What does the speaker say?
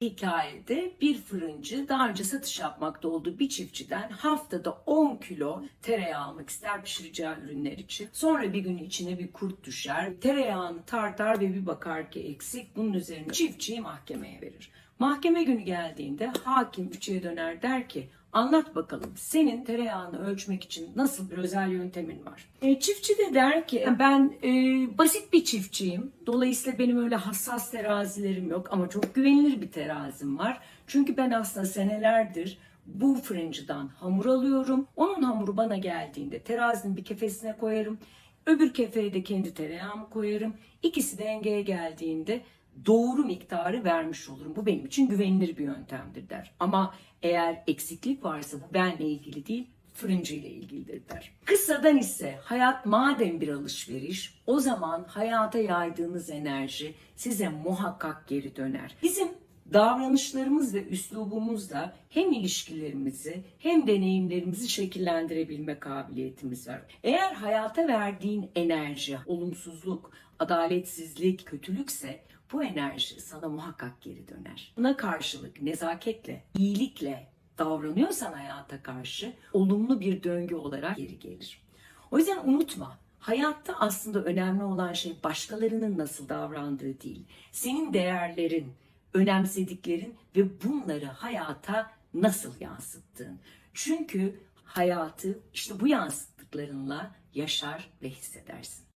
Hikayede bir fırıncı daha önce satış yapmakta olduğu bir çiftçiden haftada 10 kilo tereyağı almak ister pişireceği ürünler için. Sonra bir gün içine bir kurt düşer. Tereyağını tartar ve bir bakar ki eksik. Bunun üzerine çiftçiyi mahkemeye verir. Mahkeme günü geldiğinde hakim üçüye döner der ki anlat bakalım senin tereyağını ölçmek için nasıl bir özel yöntemin var? E, çiftçi de der ki ben e, basit bir çiftçiyim. Dolayısıyla benim öyle hassas terazilerim yok ama çok güvenilir bir terazim var. Çünkü ben aslında senelerdir bu fırıncıdan hamur alıyorum. Onun hamuru bana geldiğinde terazinin bir kefesine koyarım. Öbür kefeye de kendi tereyağımı koyarım. İkisi dengeye geldiğinde doğru miktarı vermiş olurum. Bu benim için güvenilir bir yöntemdir der. Ama eğer eksiklik varsa bu benle ilgili değil, fırıncı ile ilgilidir der. Kısadan ise hayat madem bir alışveriş, o zaman hayata yaydığınız enerji size muhakkak geri döner. Bizim davranışlarımız ve üslubumuzla hem ilişkilerimizi hem deneyimlerimizi şekillendirebilme kabiliyetimiz var. Eğer hayata verdiğin enerji, olumsuzluk, adaletsizlik, kötülükse bu enerji sana muhakkak geri döner. Buna karşılık nezaketle, iyilikle davranıyorsan hayata karşı olumlu bir döngü olarak geri gelir. O yüzden unutma. Hayatta aslında önemli olan şey başkalarının nasıl davrandığı değil. Senin değerlerin, önemsediklerin ve bunları hayata nasıl yansıttığın. Çünkü hayatı işte bu yansıttıklarınla yaşar ve hissedersin.